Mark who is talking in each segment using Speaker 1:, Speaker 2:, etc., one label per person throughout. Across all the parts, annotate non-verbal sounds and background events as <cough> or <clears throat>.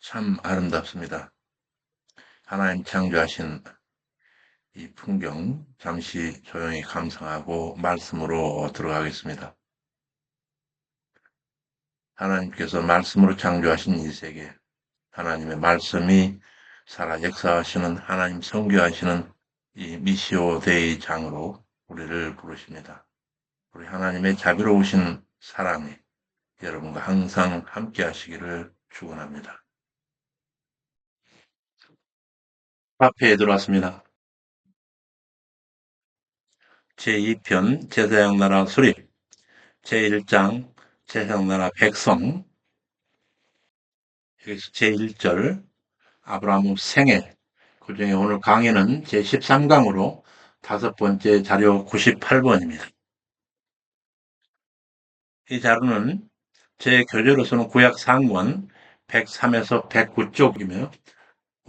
Speaker 1: 참 아름답습니다. 하나님 창조하신 이 풍경 잠시 조용히 감상하고 말씀으로 들어가겠습니다. 하나님께서 말씀으로 창조하신 이 세계, 하나님의 말씀이 살아 역사하시는 하나님 성교하시는 이 미시오 데이 장으로 우리를 부르십니다. 우리 하나님의 자비로우신 사랑이 여러분과 항상 함께 하시기를 축원합니다. 카페에 들어왔습니다. 제2편 제사장나라 수립 제1장 제사장나라 백성 여기서 제1절 아브라함 생애 그 중에 오늘 강의는 제13강으로 다섯 번째 자료 98번입니다. 이 자료는 제 교재로서는 구약 상권 103에서 109쪽이며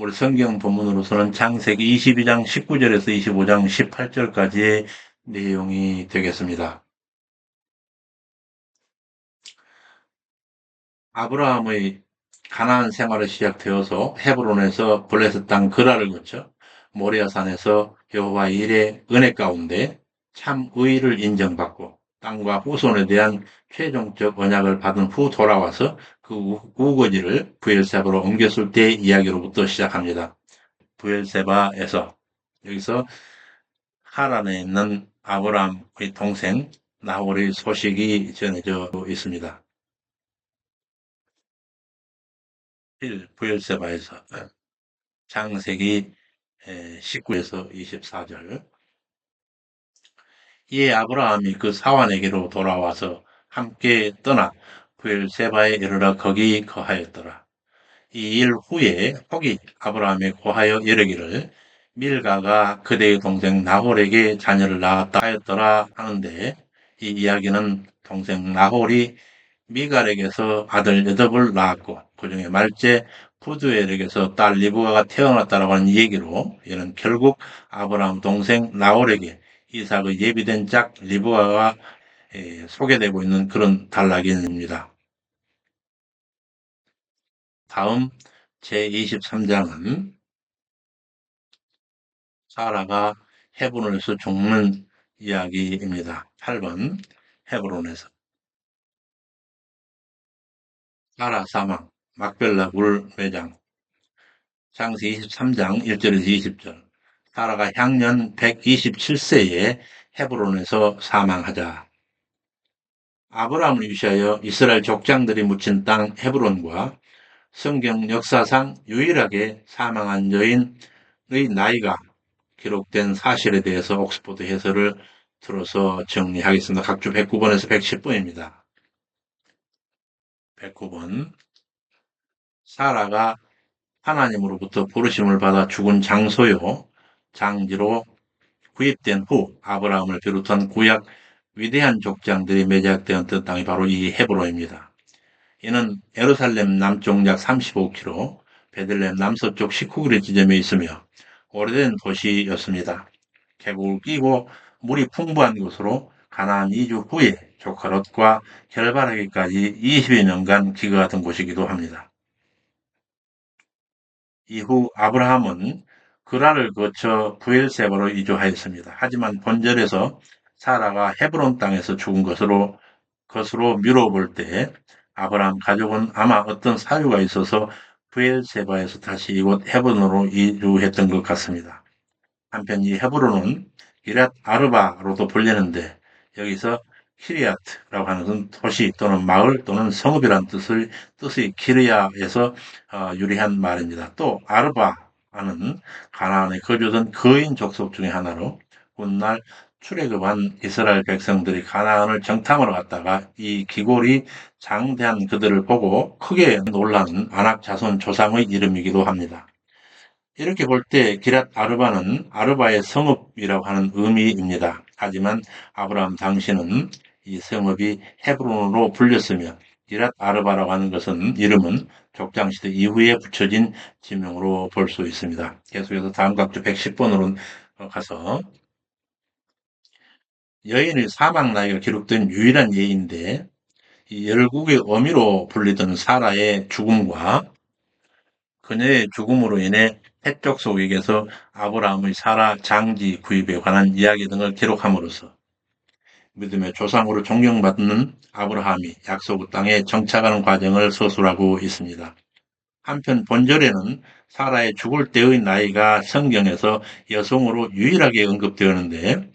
Speaker 1: 우리 성경 본문으로서는 창세기 22장 19절에서 25장 18절까지의 내용이 되겠습니다. 아브라함의 가나안 생활이 시작되어서 헤브론에서 블레셋 땅 그라를 거쳐 모리아산에서 여호와 일의 은혜 가운데 참 의를 인정받고 땅과 후손에 대한 최종적 언약을 받은 후 돌아와서 그 우거지를 부엘세바로 옮겼을 때 이야기로부터 시작합니다. 부엘세바에서 여기서 하란에 있는 아브라함의 동생 나홀의 소식이 전해져 있습니다. 1. 부엘세바에서 장세기 19에서 24절 이에 아브라함이 그 사환에게로 돌아와서 함께 떠나 부엘세바에 이르러 거기 거하였더라. 이 일 후에 혹이 아브라함에 고하여 이르기를 밀가가 그대의 동생 나홀에게 자녀를 낳았다 하였더라 하는데 이 이야기는 동생 나홀이 미갈에게서 아들 여덟을 낳았고 그 중에 말째 푸드엘에게서 딸 리브가가 태어났다라고 하는 얘기로 이는 결국 아브라함 동생 나홀에게 이삭의 예비된 짝 리브가가 소개되고 있는 그런 단락입니다. 다음 제23장은 사라가 헤브론에서 죽는 이야기입니다. 8번 헤브론에서 사라 사망 막벨라 물 매장 장세 23장 1절에서 20절 사라가 향년 127세에 헤브론에서 사망하자 아브라함을 위시하여 이스라엘 족장들이 묻힌 땅 헤브론과 성경 역사상 유일하게 사망한 여인의 나이가 기록된 사실에 대해서 옥스포드 해설을 들어서 정리하겠습니다. 각주 109번에서 110번입니다. 109번 사라가 하나님으로부터 부르심을 받아 죽은 장소요 장지로 구입된 후 아브라함을 비롯한 구약 위대한 족장들이 매작되었던 땅이 바로 이 헤브론입니다. 이는 에루살렘 남쪽 약 35km, 베들렘 남서쪽 19km 지점에 있으며 오래된 도시였습니다. 계곡을 끼고 물이 풍부한 곳으로 가나안 이주 후에 조카 롯과 결발하기까지 20여 년간 기거하던 곳이기도 합니다. 이후 아브라함은 그라를 거쳐 부엘세바로 이주하였습니다. 하지만 본절에서 사라가 헤브론 땅에서 죽은 것으로 것으로 미뤄볼 때 아브라함 가족은 아마 어떤 사유가 있어서 부엘세바에서 다시 이곳 헤브론으로 이주했던 것 같습니다. 한편 이 헤브론은 기랏 아르바로도 불리는데 여기서 키리아트라고 하는 것은 도시 또는 마을 또는 성읍이란 뜻을 뜻의 키리아에서 어, 유리한 말입니다. 또 아르바 는 가나안에 거주던 거인 족속 중의 하나로 훗날 출애굽한 이스라엘 백성들이 가나안을 정탐하러 갔다가 이 기골이 장대한 그들을 보고 크게 놀라는 아낙 자손 조상의 이름이기도 합니다. 이렇게 볼 때 기랏 아르바는 아르바의 성읍이라고 하는 의미입니다. 하지만 아브라함 당시는 이 성읍이 헤브론으로 불렸으며 기랏 아르바라고 하는 것은 이름은 족장시대 이후에 붙여진 지명으로 볼 수 있습니다. 계속해서 다음 각주 110번으로 가서 여인의 사망 나이가 기록된 유일한 예인데 이 열국의 어미로 불리던 사라의 죽음과 그녀의 죽음으로 인해 해쪽 속에게서 아브라함의 사라 장지 구입에 관한 이야기 등을 기록함으로써 믿음의 조상으로 존경받는 아브라함이 약속 땅에 정착하는 과정을 서술하고 있습니다. 한편 본절에는 사라의 죽을 때의 나이가 성경에서 여성으로 유일하게 언급되었는데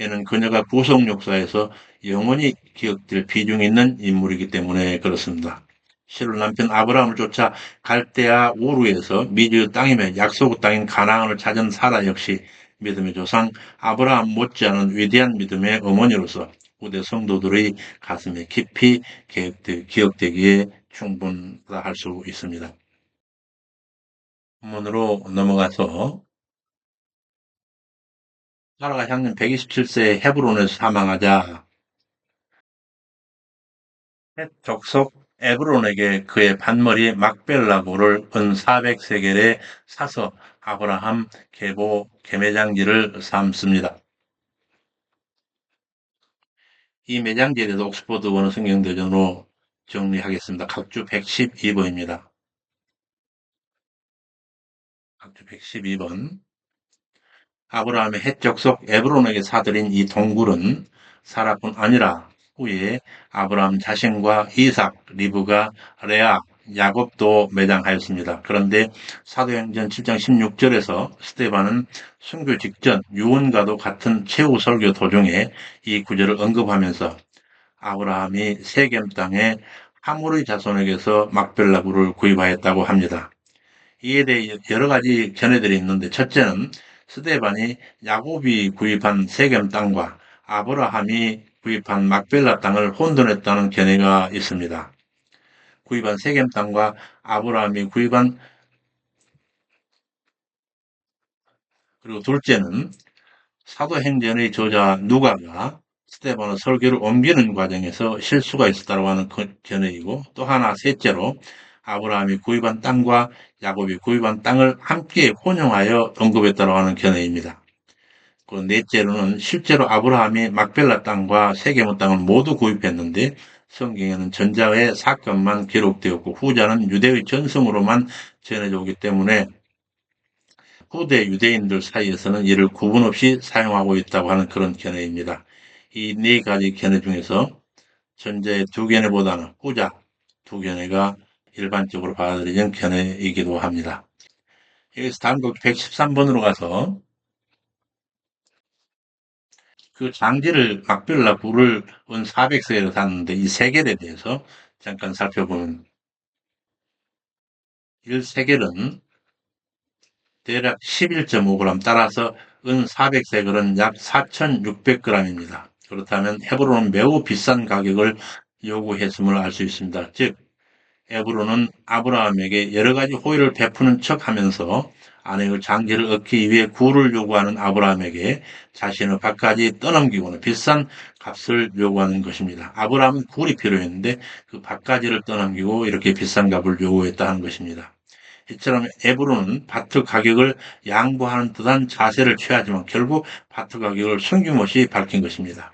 Speaker 1: 이는 그녀가 구속 역사에서 영원히 기억될 비중 있는 인물이기 때문에 그렇습니다. 실로 남편 아브라함을 쫓아 갈대아 우르에서 미디의 땅이며 약속 땅인 가나안을 찾은 사라 역시 믿음의 조상 아브라함 못지않은 위대한 믿음의 어머니로서 후대 성도들의 가슴에 깊이 기억되기에 충분하다 할 수 있습니다. 본문으로 넘어가서 사라가 향년 127세에 헤브론에서 사망하자 헷 족속 에브론에게 그의 반머리 막벨라고를 은 400세겔에 사서 아브라함 계보 계매장지를 삼습니다. 이 매장지에 대해서 옥스퍼드 원어 성경대전으로 정리하겠습니다. 각주 112번입니다. 각주 112번 아브라함의 헷적 속 에브론에게 사들인 이 동굴은 사라뿐 아니라 후에 아브라함 자신과 이삭, 리브가, 레아, 야곱도 매장하였습니다. 그런데 사도행전 7장 16절에서 스테반은 순교 직전 유언과도 같은 최후 설교 도중에 이 구절을 언급하면서 아브라함이 세겜 땅에 하물의 자손에게서 막벨라구를 구입하였다고 합니다. 이에 대해 여러 가지 견해들이 있는데 첫째는 스테반이 야곱이 구입한 세겜 땅과 아브라함이 구입한 막벨라 땅을 혼돈했다는 견해가 있습니다. 구입한 세겜 땅과 아브라함이 구입한 그리고 둘째는 사도행전의 저자 누가가 스테반의 설교를 옮기는 과정에서 실수가 있었다고 하는 그 견해이고 또 하나 셋째로 아브라함이 구입한 땅과 야곱이 구입한 땅을 함께 혼용하여 언급했다고 하는 견해입니다. 그 넷째로는 실제로 아브라함이 막벨라 땅과 세겜의 땅을 모두 구입했는데 성경에는 전자의 사건만 기록되었고 후자는 유대의 전승으로만 전해져 오기 때문에 후대 유대인들 사이에서는 이를 구분 없이 사용하고 있다고 하는 그런 견해입니다. 이 네 가지 견해 중에서 전자의 두 견해보다는 후자 두 견해가 일반적으로 받아들이는 견해이기도 합니다. 여기서 다음 곡 113번으로 가서 그 장지를 막별라 굴을 은 400세를 샀는데 이 세겔에 대해서 잠깐 살펴보면 1세겔은 대략 11.5g 따라서 은 400세겔은 약 4,600g입니다. 그렇다면 헤브론은 매우 비싼 가격을 요구했음을 알 수 있습니다. 즉 에브론은 아브라함에게 여러 가지 호의를 베푸는 척 하면서 아내의 장기를 얻기 위해 구를 요구하는 아브라함에게 자신의 밭까지 떠넘기고는 비싼 값을 요구하는 것입니다. 아브라함은 굴이 필요했는데 그 밭까지를 떠넘기고 이렇게 비싼 값을 요구했다는 것입니다. 이처럼 에브로는 밭의 가격을 양보하는 듯한 자세를 취하지만 결국 밭의 가격을 숨김없이 밝힌 것입니다.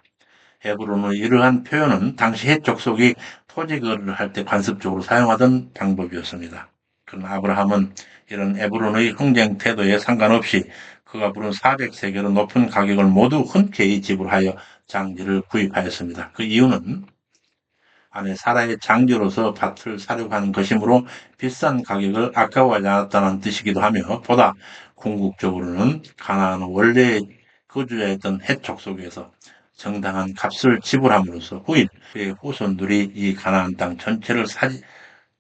Speaker 1: 에브로는 이러한 표현은 당시 해족속이 토지 거래를 할 때 관습적으로 사용하던 방법이었습니다. 그러나 아브라함은 이런 에브론의 흥쟁 태도에 상관없이 그가 부른 400세계로 높은 가격을 모두 흔쾌히 지불하여 장지를 구입하였습니다. 그 이유는 아내 사라의 장지로서 밭을 사려고 하는 것이므로 비싼 가격을 아까워하지 않았다는 뜻이기도 하며 보다 궁극적으로는 가나안은 원래 거주자였던 해촉 속에서 정당한 값을 지불함으로써 후일 그의 후손들이 이 가나안 땅 전체를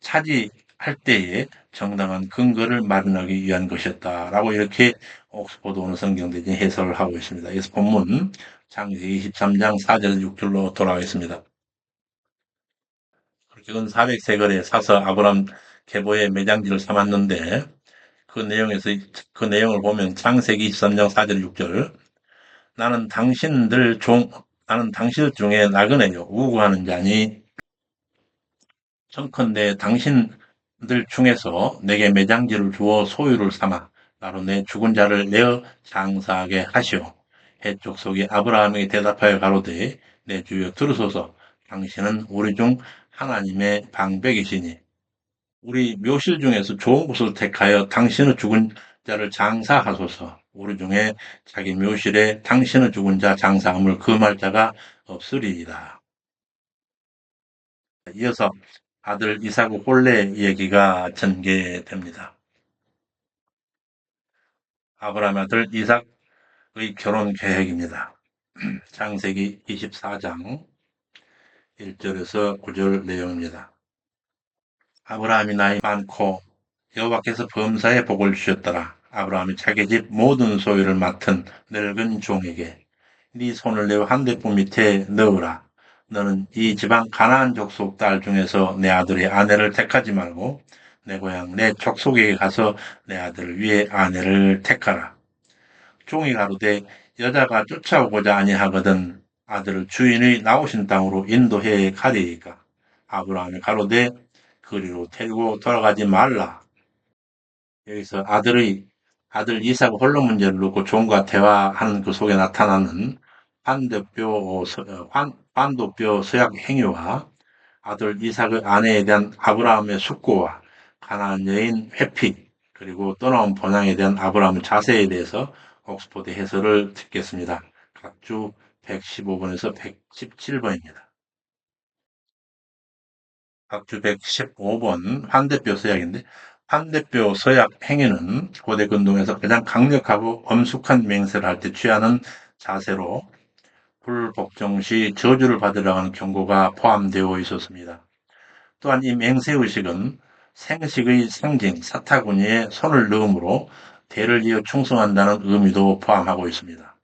Speaker 1: 차지 할 때에 정당한 근거를 마련하기 위한 것이었다라고 이렇게 옥스퍼드 오는 성경대전 해설을 하고 있습니다. 그래서 본문 창세기 23장 4절 6절로 돌아가겠습니다. 그렇게 은 400세거리에 사서 아브람 계보의 매장지를 삼았는데 그 내용에서 그 내용을 보면 창세기 23장 4절 6절 나는 당신들 종 나는 당신들 중에 나그네요 우구하는 자니 청컨대 당신 들 중에서 내게 매장지를 주어 소유를 삼아 나로 내 죽은 자를 내어 장사하게 하시오. 해쪽 속에 아브라함에게 대답하여 가로되 내 주여 들으소서 당신은 우리 중 하나님의 방백이시니 우리 묘실 중에서 좋은 곳을 택하여 당신의 죽은 자를 장사하소서. 우리 중에 자기 묘실에 당신의 죽은 자 장사함을 금할 자가 없으리이다. 이어서 아들 이삭의 혼례 얘기가 전개됩니다. 아브라함 아들 이삭의 결혼 계획입니다. <clears throat> 창세기 24장 1절에서 9절 내용입니다. 아브라함이 나이 많고 여호와께서 범사에 복을 주셨더라. 아브라함이 자기 집 모든 소유를 맡은 늙은 종에게 네 손을 내어 한 대포 밑에 넣으라. 너는 이 지방 가나안 족속 딸 중에서 내 아들의 아내를 택하지 말고 내 고향 내 족속에게 가서 내 아들을 위해 아내를 택하라. 종이 가로되 여자가 쫓아오고자 아니하거든 아들을 주인의 나오신 땅으로 인도해 가리이까. 아브라함이 가로되 그리로 데리고 돌아가지 말라. 여기서 아들의 아들 이삭 홀로 문제를 놓고 종과 대화하는 그 속에 나타나는 환도뼈, 환, 환도뼈 서약 행위와 아들 이삭의 아내에 대한 아브라함의 숙고와 가나안 여인 회피 그리고 떠나온 번양에 대한 아브라함의 자세에 대해서 옥스포드 해설을 듣겠습니다. 각주 115번에서 117번입니다. 각주 115번 환대뼈 서약인데 환대뼈 서약 행위는 고대 근동에서 가장 강력하고 엄숙한 맹세를 할 때 취하는 자세로 불복종 시 저주를 받으라고 하는 경고가 포함되어 있었습니다. 또한 이 맹세의식은 생식의 상징 사타구니에 손을 넣음으로 대를 이어 충성한다는 의미도 포함하고 있습니다.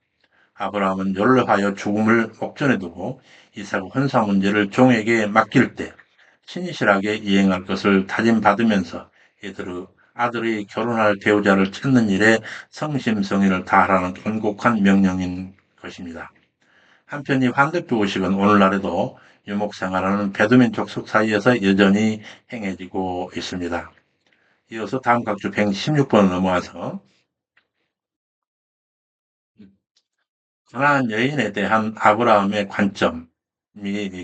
Speaker 1: 아브라함은 연로하여 죽음을 목전에 두고 이삭 혼사 문제를 종에게 맡길 때 신실하게 이행할 것을 다짐받으면서 이들의 아들이 결혼할 배우자를 찾는 일에 성심성의를 다하라는 간곡한 명령인 것입니다. 한편 이 환대표 의식은 오늘날에도 유목생활하는 베두민 족속 사이에서 여전히 행해지고 있습니다. 이어서 다음 각주 116번을 넘어와서 가나안 여인에 대한 아브라함의 관점이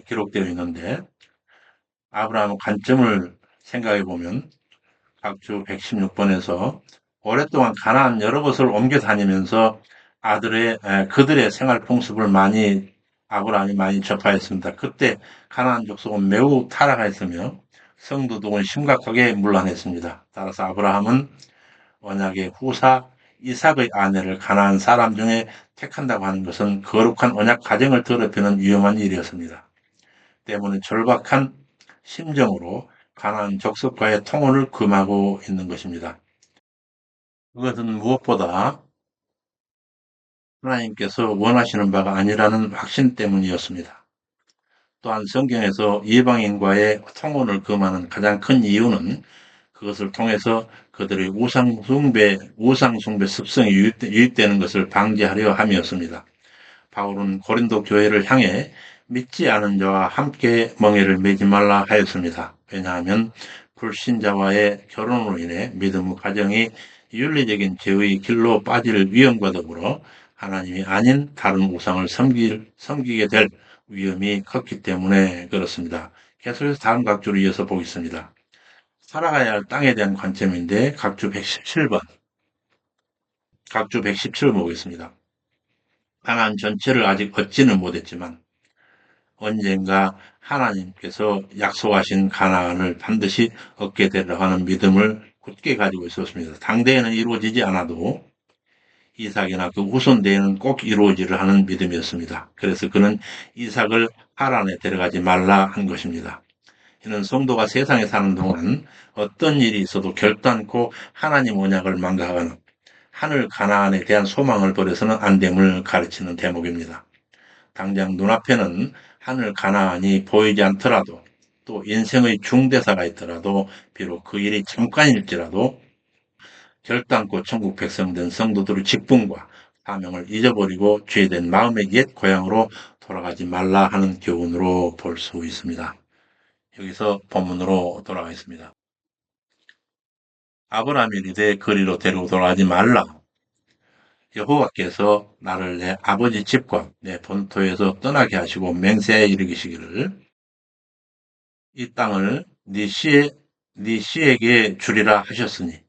Speaker 1: 기록되어 있는데 아브라함의 관점을 생각해 보면 각주 116번에서 오랫동안 가나안 여러 곳을 옮겨 다니면서 아들의 그들의 생활 풍습을 많이 아브라함이 많이 접하였습니다. 그때 가나안 족속은 매우 타락하였으며 성도동은 심각하게 문란했습니다. 따라서 아브라함은 언약의 후사 이삭의 아내를 가나안 사람 중에 택한다고 하는 것은 거룩한 언약 가정을 더럽히는 위험한 일이었습니다. 때문에 절박한 심정으로 가나안 족속과의 통혼을 금하고 있는 것입니다. 그것은 무엇보다 하나님께서 원하시는 바가 아니라는 확신 때문이었습니다. 또한 성경에서 이방인과의 통혼을 금하는 가장 큰 이유는 그것을 통해서 그들의 우상숭배, 우상숭배 습성이 유입되 는 것을 방지하려 함이었습니다. 바울은 고린도 교회를 향해 믿지 않은 자와 함께 멍해를 매지 말라 하였습니다. 왜냐하면 불신자와의 결혼으로 인해 믿음의 가정이 윤리적인 죄의 길로 빠질 위험과 더불어 하나님이 아닌 다른 우상을 섬길, 섬기게 될 위험이 컸기 때문에 그렇습니다. 계속해서 다음 각주를 이어서 보겠습니다. 살아가야 할 땅에 대한 관점인데 각주 117번 각주 117번 보겠습니다. 하나님 전체를 아직 얻지는 못했지만 언젠가 하나님께서 약속하신 가나안을 반드시 얻게 되리라고 하는 믿음을 굳게 가지고 있었습니다. 당대에는 이루어지지 않아도 이삭이나 그 후손대에는 꼭 이루어지를 하는 믿음이었습니다. 그래서 그는 이삭을 하란에 데려가지 말라 한 것입니다. 이는 성도가 세상에 사는 동안 어떤 일이 있어도 결단코 하나님 언약을 망각하거나 하늘 가나안에 대한 소망을 버려서는 안 됨을 가르치는 대목입니다. 당장 눈앞에는 하늘 가나안이 보이지 않더라도 또 인생의 중대사가 있더라도 비록 그 일이 잠깐일지라도 결단코 천국 백성된 성도들의 직분과 사명을 잊어버리고 죄된 마음의 옛 고향으로 돌아가지 말라 하는 교훈으로 볼 수 있습니다. 여기서 본문으로 돌아가겠습니다. 아브라함이 이르되 거리로 데리고 돌아가지 말라. 여호와께서 나를 내 아버지 집과 내 본토에서 떠나게 하시고 맹세에 이르기시기를 이 땅을 네 시에 네 씨에게 주리라 하셨으니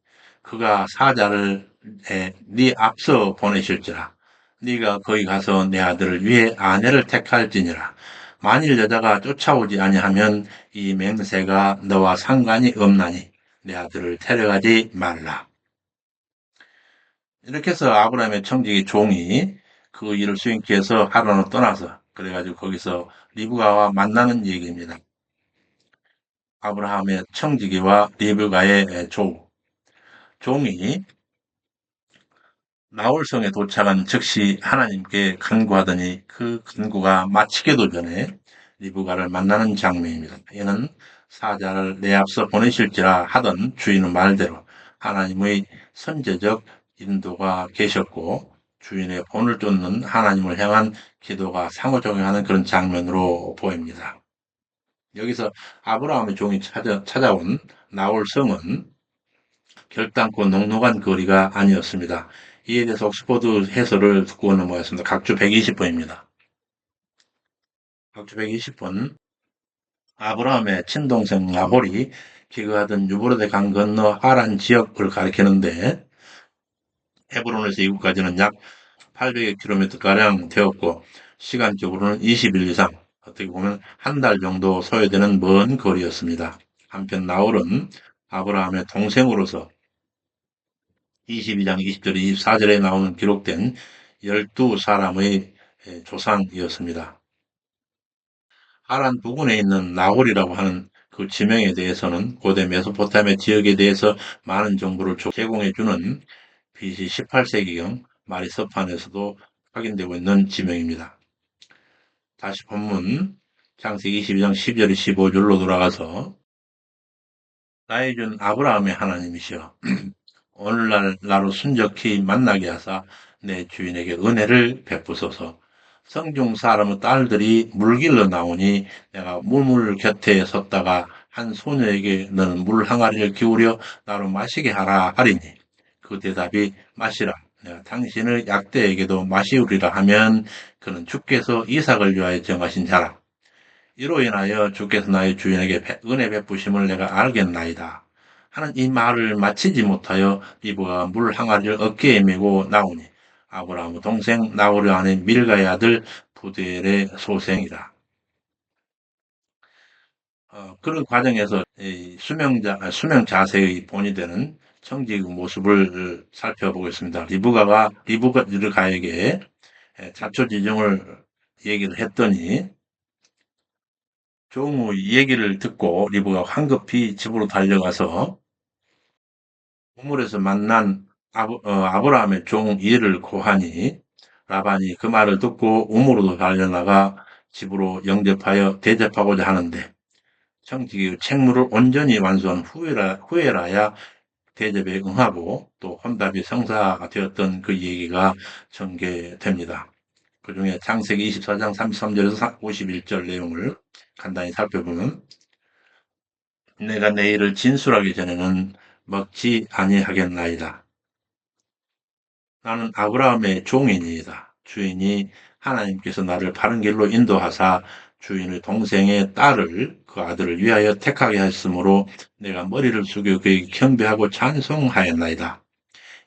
Speaker 1: 그가 사자를 에, 네 앞서 보내실지라 네가 거기 가서 내 아들을 위해 아내를 택할지니라 만일 여자가 쫓아오지 아니하면 이 맹세가 너와 상관이 없나니 내 아들을 데려가지 말라. 이렇게 해서 아브라함의 청지기 종이 그 일을 수행케 해서 하란으로 떠나서 그래가지고 거기서 리브가와 만나는 얘기입니다. 아브라함의 청지기와 리브가의 조 종이 나홀성에 도착한 즉시 하나님께 간구하더니 그 간구가 마치게도 전에 리브가를 만나는 장면입니다. 이는 사자를 내 앞서 보내실지라 하던 주인의 말대로 하나님의 선제적 인도가 계셨고 주인의 본을 쫓는 하나님을 향한 기도가 상호작용하는 그런 장면으로 보입니다. 여기서 아브라함의 종이 찾아, 찾아온 나올 성은 결단코 넉넉한 거리가 아니었습니다. 이에 대해서 옥스퍼드 해설을 듣고 넘어갔습니다. 각주 120번입니다. 각주 120번 아브라함의 친동생 나홀이 기거하던 유브라데 강 건너 하란 지역을 가리키는데 헤브론에서 이곳까지는 약 800km가량 되었고 시간적으로는 20일 이상 어떻게 보면 한 달 정도 소요되는 먼 거리였습니다. 한편 나홀은 아브라함의 동생으로서 22장 20절 24절에 나오는 기록된 12사람의 조상이었습니다. 하란 부근에 있는 나홀이라고 하는 그 지명에 대해서는 고대 메소포타미아 지역에 대해서 많은 정보를 제공해주는 BC 18세기경 마리서판에서도 확인되고 있는 지명입니다. 다시 본문 창세기 22장 12절 15절로 돌아가서 나의 준 아브라함의 하나님이시여 오늘날 나로 순적히 만나게 하사 내 주인에게 은혜를 베푸소서. 성중 사람의 딸들이 물길로 나오니 내가 물물 곁에 섰다가 한 소녀에게 너는 물 항아리를 기울여 나로 마시게 하라 하리니 그 대답이 마시라. 내가 당신의 약대에게도 마시우리라 하면 그는 주께서 이삭을 위하여 정하신 자라. 이로 인하여 주께서 나의 주인에게 은혜 베푸심을 내가 알겠나이다 하는 이 말을 마치지 못하여 리브가 물 항아리를 어깨에 메고 나오니 아브라함 동생 나오르 아내 밀가의 아들 부델의 소생이라. 어, 그런 과정에서 수명자, 아, 수명 자세의 본이 되는 청지의 모습을 살펴보겠습니다. 리브가가 리브가에게 자초지종을 얘기를 했더니 종의 얘기를 듣고 리브가 황급히 집으로 달려가서 우물에서 만난 아브, 어, 라함의 종 이를 고하니 라반이 그 말을 듣고 우물로 달려나가 집으로 영접하여 대접하고자 하는데 청지기 책무를 온전히 완수한 후에라, 후에라야 대접에 응하고 또 혼답이 성사가 되었던 그 얘기가 전개됩니다. 그 중에 창세기 24장 33절에서 51절 내용을 간단히 살펴보면 내가 내 일을 진술하기 전에는 먹지 아니하겠나이다. 나는 아브라함의 종이니이다. 주인이 하나님께서 나를 바른 길로 인도하사 주인의 동생의 딸을 그 아들을 위하여 택하게 하였으므로 내가 머리를 숙여 그에게 경배하고 찬송하였나이다.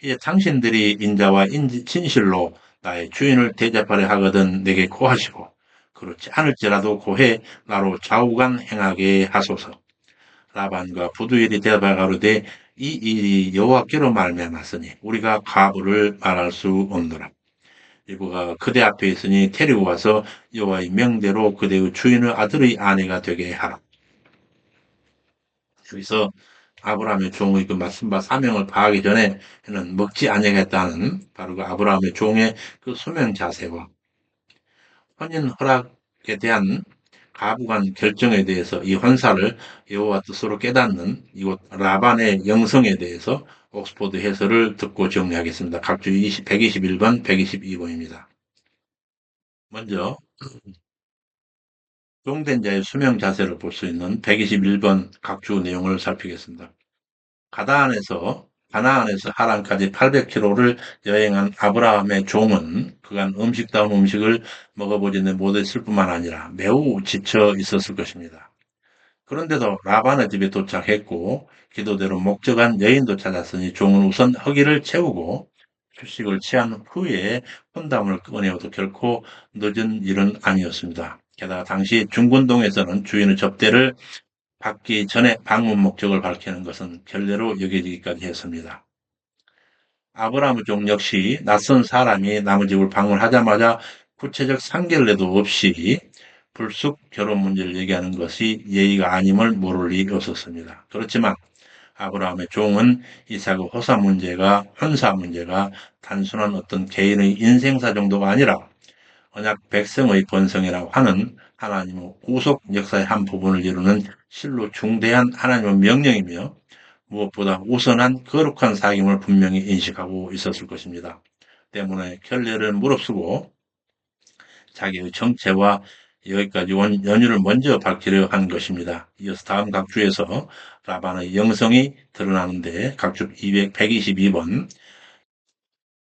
Speaker 1: 이제 당신들이 인자와 인지, 진실로 나의 주인을 대접하려 하거든 내게 고하시고 그렇지 않을지라도 고해 나로 좌우간 행하게 하소서. 라반과 부두일이 대답하 가로되 이 일이 여호와께로 말미암았으니 우리가 과부를 말할 수 없노라. 일부가 그대 앞에 있으니 데리고 와서 여호와의 명대로 그대의 주인의 아들의 아내가 되게 하라. 여기서 아브라함의 종의 그 말씀 바 사명을 파하기 전에 는 먹지 아니하겠다는 바로 그 아브라함의 종의 그 수명 자세와 혼인 허락에 대한 가부간 결정에 대해서 이 환사를 여호와 뜻으로 깨닫는 이곳 라반의 영성에 대해서 옥스포드 해설을 듣고 정리하겠습니다. 각주 20, 121번, 122번입니다. 먼저 <clears throat> 종된 자의 수명 자세를 볼 수 있는 121번 각주 내용을 살피겠습니다. 가다안에서 가나안에서 하란까지 800km를 여행한 아브라함의 종은 그간 음식다운 음식을 먹어보지는 못했을 뿐만 아니라 매우 지쳐 있었을 것입니다. 그런데도 라반의 집에 도착했고 기도대로 목적한 여인도 찾았으니 종은 우선 허기를 채우고 휴식을 취한 후에 혼담을 꺼내어도 결코 늦은 일은 아니었습니다. 게다가 당시 중군동에서는 주인의 접대를 받기 전에 방문 목적을 밝히는 것은 결례로 여겨지기까지 했습니다. 아브라함의 종 역시 낯선 사람이 남의 집을 방문하자마자 구체적 상견례도 없이 불쑥 결혼 문제를 얘기하는 것이 예의가 아님을 모를 리 없었습니다. 그렇지만 아브라함의 종은 이삭의 호사 문제가 혼사 문제가 단순한 어떤 개인의 인생사 정도가 아니라 언약 백성의 번성이라고 하는 하나님의 구속 역사의 한 부분을 이루는 실로 중대한 하나님의 명령이며 무엇보다 우선한 거룩한 사임을 분명히 인식하고 있었을 것입니다. 때문에 결례를 무릅쓰고 자기의 정체와 여기까지 온 연유를 먼저 밝히려 한 것입니다. 이어서 다음 각주에서 라반의 영성이 드러나는데 각주 200, 122번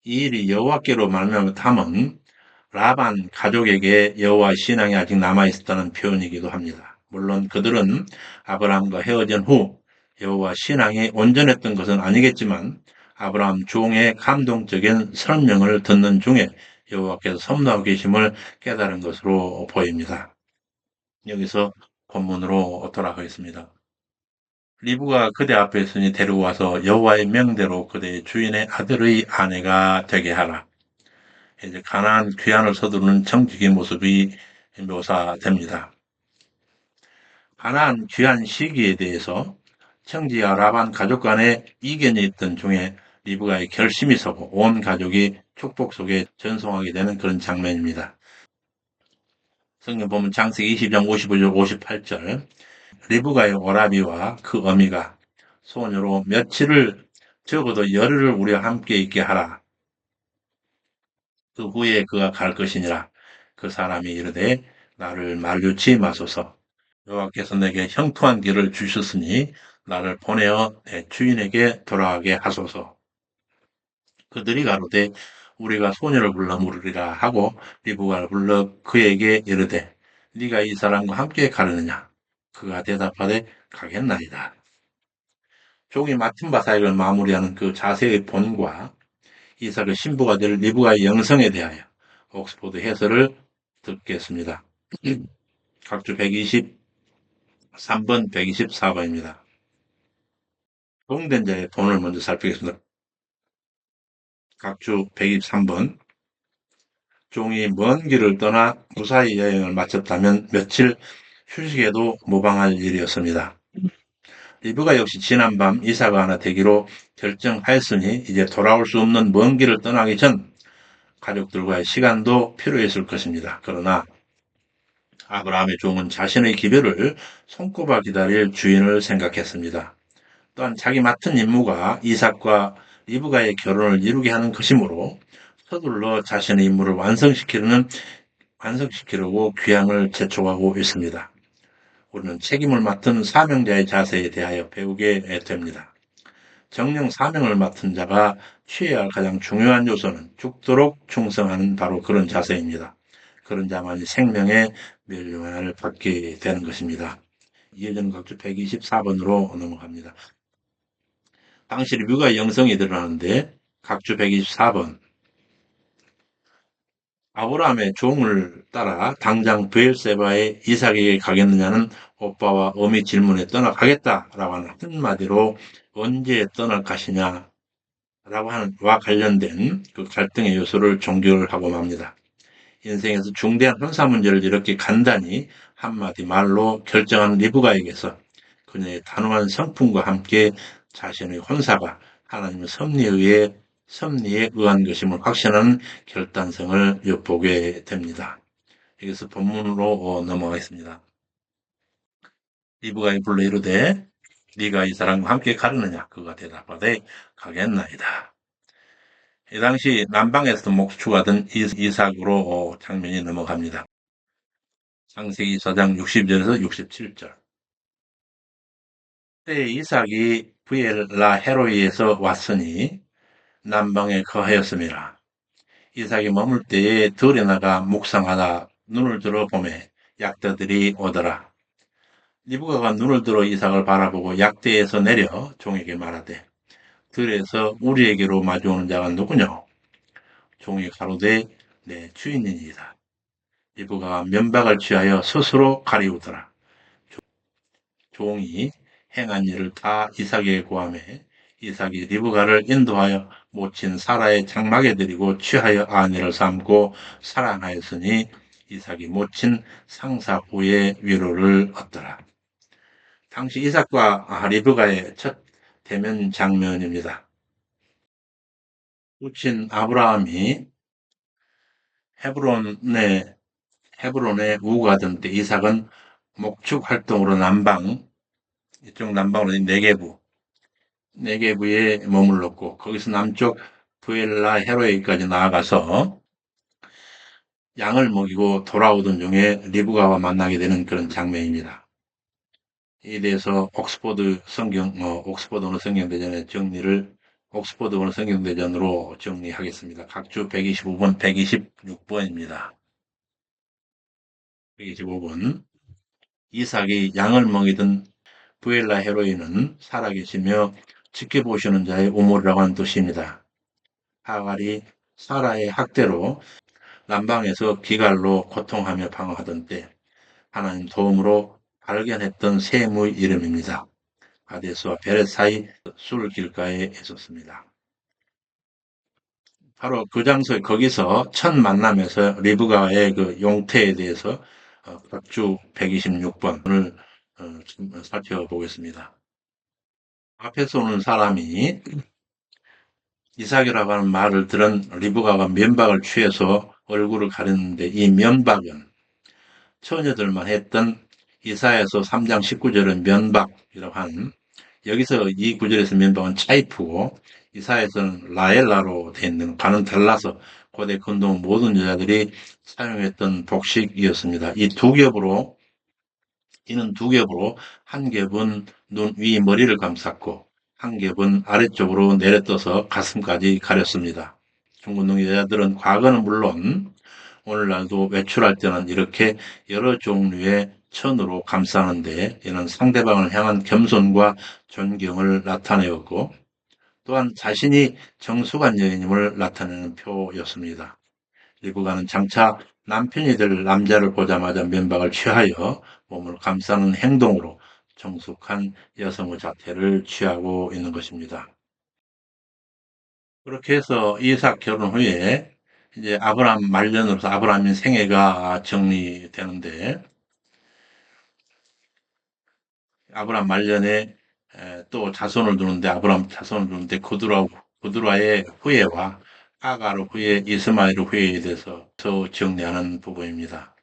Speaker 1: 이 일이 여호와께로 말미암아 탐은 라반 가족에게 여호와 신앙이 아직 남아 있었다는 표현이기도 합니다. 물론 그들은 아브라함과 헤어진 후 여호와 신앙이 온전했던 것은 아니겠지만 아브라함 종의 감동적인 설명을 듣는 중에 여호와께서 섭리하고 계심을 깨달은 것으로 보입니다. 여기서 본문으로 돌아가겠습니다. 리브가 그대 앞에 있으니 데리고 와서 여호와의 명대로 그대의 주인의 아들의 아내가 되게 하라. 이제 가난한 귀환을 서두르는 정직의 모습이 묘사됩니다. 가난한 귀한 시기에 대해서 청지와 라반 가족 간의 이견이 있던 중에 리브가의 결심이 서고 온 가족이 축복 속에 전송하게 되는 그런 장면입니다. 성경 보면 장세기 20장 55절 58절 리브가의 오라비와 그 어미가 소녀로 며칠을 적어도 열흘을 우리와 함께 있게 하라. 그 후에 그가 갈 것이니라. 그 사람이 이르되 나를 말류치 마소서. 여호와께서 내게 형통한 길을 주셨으니 나를 보내어 내 주인에게 돌아가게 하소서. 그들이 가로되 우리가 소녀를 불러 물으리라 하고 리브가를 불러 그에게 이르되 네가 이 사람과 함께 가려느냐 그가 대답하되 가겠나이다. 종이 맡은 바 사역을 마무리하는 그 자세의 본과 이삭의 신부가 될 리브가의 영성에 대하여 옥스포드 해설을 듣겠습니다. <clears throat> 각주 123번, 124번입니다. 동된 자의 본을 먼저 살피겠습니다. 각주 123번 종이 먼 길을 떠나 무사히 여행을 마쳤다면 며칠 휴식에도 모방할 일이었습니다. 리브가 역시 지난밤 이사가 하나 되기로 결정하였으니 이제 돌아올 수 없는 먼 길을 떠나기 전 가족들과의 시간도 필요했을 것입니다. 그러나 아브라함의 종은 자신의 기별을 손꼽아 기다릴 주인을 생각했습니다. 또한 자기 맡은 임무가 이삭과 리브가의 결혼을 이루게 하는 것이므로 서둘러 자신의 임무를 완성시키려는 완성시키려고 귀향을 재촉하고 있습니다. 우리는 책임을 맡은 사명자의 자세에 대하여 배우게 됩니다. 정령 사명을 맡은 자가 취해야 할 가장 중요한 요소는 죽도록 충성하는 바로 그런 자세입니다. 그런 자만이 생명의 멸류관을 받게 되는 것입니다. 이해전 각주 124번으로 넘어갑니다. 당시 리뷰가 영성이 드러나는데 각주 124번 아브라함의 종을 따라 당장 브엘세바의 이삭에게 가겠느냐는 오빠와 어미 질문에 떠나가겠다라고 하는 한마디로 언제 것이냐 라고 하는 와 관련된 그 갈등의 요소를 종결하고 맙니다. 인생에서 중대한 혼사 문제를 이렇게 간단히 한마디 말로 결정한 리브가에게서 그녀의 단호한 성품과 함께 자신의 혼사가 하나님의 섭리에 의해 섭리에 의한 것임을 확신하는 결단성을 엿보게 됩니다. 여기서 본문으로 어, 넘어가겠습니다. 리브가 불러 이르되 네가 이 사람과 함께 가르느냐 그가 대답하되 가겠나이다. 이 당시 남방에서 목축하던 이삭으로 어, 장면이 넘어갑니다. 창세기 4장 60절에서 67절 그때 이삭이 부엘라 헤로이에서 왔으니 남방에 거하였습니다. 이삭이 머물 때에 들에 나가 묵상하다 눈을 들어 보매 약자들이 오더라. 리브가가 눈을 들어 이삭을 바라보고 약대에서 내려 종에게 말하되 들에서 우리에게로 마주오는 자가 누구냐? 종이 가로되 내 주인이니이다. 리브가가 면박을 취하여 스스로 가리우더라. 종이 행한 일을 다 이삭에게 고함해 이삭이 리브가를 인도하여 모친 사라의 장막에 들이고 취하여 아내를 삼고 사랑하였으니 이삭이 모친 상사 후의 위로를 얻더라. 당시 이삭과 리브가의 첫 대면 장면입니다. 모친 아브라함이 헤브론에 헤브론에 우가던 때 이삭은 목축 활동으로 남방 이쪽 남방으로 네게부 네게부에 머물렀고 거기서 남쪽 부엘라 헤로에까지 나아가서 양을 먹이고 돌아오던 중에 리브가와 만나게 되는 그런 장면입니다. 이에 대해서 옥스포드 성경, 어, 옥스포드 어느 성경대전의 정리를 옥스포드 어느 성경대전으로 정리하겠습니다. 각주 125번, 126번입니다. 125번. 이삭이 양을 먹이던 부엘라 헤로인은 살아계시며 지켜보시는 자의 우물이라고 하는 뜻입니다. 하갈이 사라의 학대로 남방에서 기갈로 고통하며 방황하던 때 하나님 도움으로 발견했던 샘의 이름입니다. 아데스와 베렛 사이 술 길가에 있었습니다. 바로 그 장소에 거기서 첫 만남에서 리브가의 그 용태에 대해서 각주 126번을 살펴보겠습니다. 앞에서 오는 사람이 이삭이라고 하는 말을 들은 리브가가 면박을 취해서 얼굴을 가렸는데 이 면박은 처녀들만 했던 이사에서 3장 19절은 면박이라고 하는 여기서 이 구절에서 면박은 차이프고 이사에서는 라엘라로 되어 있는 가는 달라서 고대 근동 모든 여자들이 사용했던 복식이었습니다. 이 두 겹으로 이는 두 겹으로 한 겹은 눈 위 머리를 감쌌고 한 겹은 아래쪽으로 내려떠서 가슴까지 가렸습니다. 중군동 여자들은 과거는 물론 오늘날도 외출할 때는 이렇게 여러 종류의 천으로 감싸는데 이는 상대방을 향한 겸손과 존경을 나타내었고 또한 자신이 정숙한 여인임을 나타내는 표였습니다. 일부가는 장차 남편이 될 남자를 보자마자 면박을 취하여 몸을 감싸는 행동으로 정숙한 여성의 자태를 취하고 있는 것입니다. 그렇게 해서 이삭 결혼 후에 이제 아브라함 말년으로서 아브라함의 생애가 정리되는데 아브라함 말년에 또 자손을 두는데 아브라함 자손을 두는데 고드라 고드라의 후예와 아가르 후예 이스마엘 후예에 대해서 더 정리하는 부분입니다.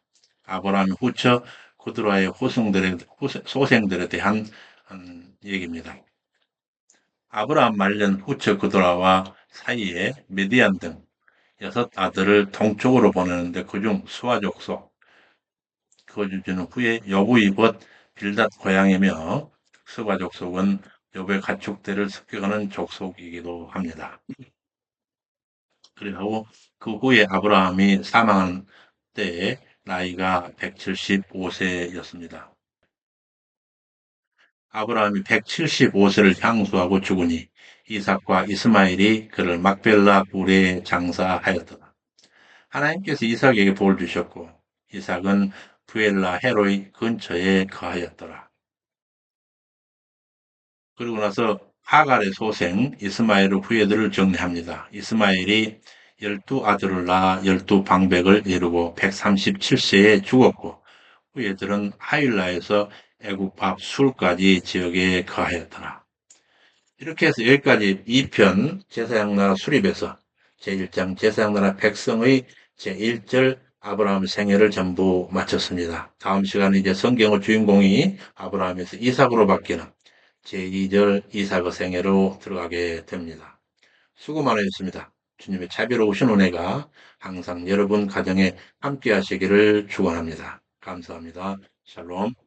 Speaker 1: 아브라함 후처 고드라의 후손들의 소생들에 대한 얘기입니다. 아브라함 말년 후처 고드라와 사이에 메디안 등 여섯 아들을 동쪽으로 보내는데 그중 수아 족 속 거주지는 후에 여부 이벗 빌닷 고향이며 수아 족속은 여부의 가축대를 습격하는 족속이기도 합니다. 그리고 그 후에 아브라함이 사망한 때에 나이가 175세였습니다. 아브라함이 175세를 향수하고 죽으니 이삭과 이스마엘이 그를 막벨라 불에 장사하였더라. 하나님께서 이삭에게 볼 주셨고 이삭은 부엘라 헤로이 근처에 거하였더라. 그리고 나서 하갈의 소생 이스마엘의 후예들을 정리합니다. 이스마엘이 열두 아들을 낳아 열두 방백을 이루고 137세에 죽었고 후예들은 하일라에서 애국 밥 술까지 지역에 거하였더라. 이렇게 해서 여기까지 2편 제사장 나라 수립에서 제1장 제사장 나라 백성의 제1절 아브라함 생애를 전부 마쳤습니다. 다음 시간에 이제 성경의 주인공이 아브라함에서 이삭으로 바뀌는 제2절 이삭의 생애로 들어가게 됩니다. 수고 많으셨습니다. 주님의 자비로우신 은혜가 항상 여러분 가정에 함께 하시기를 축원합니다. 감사합니다. 샬롬.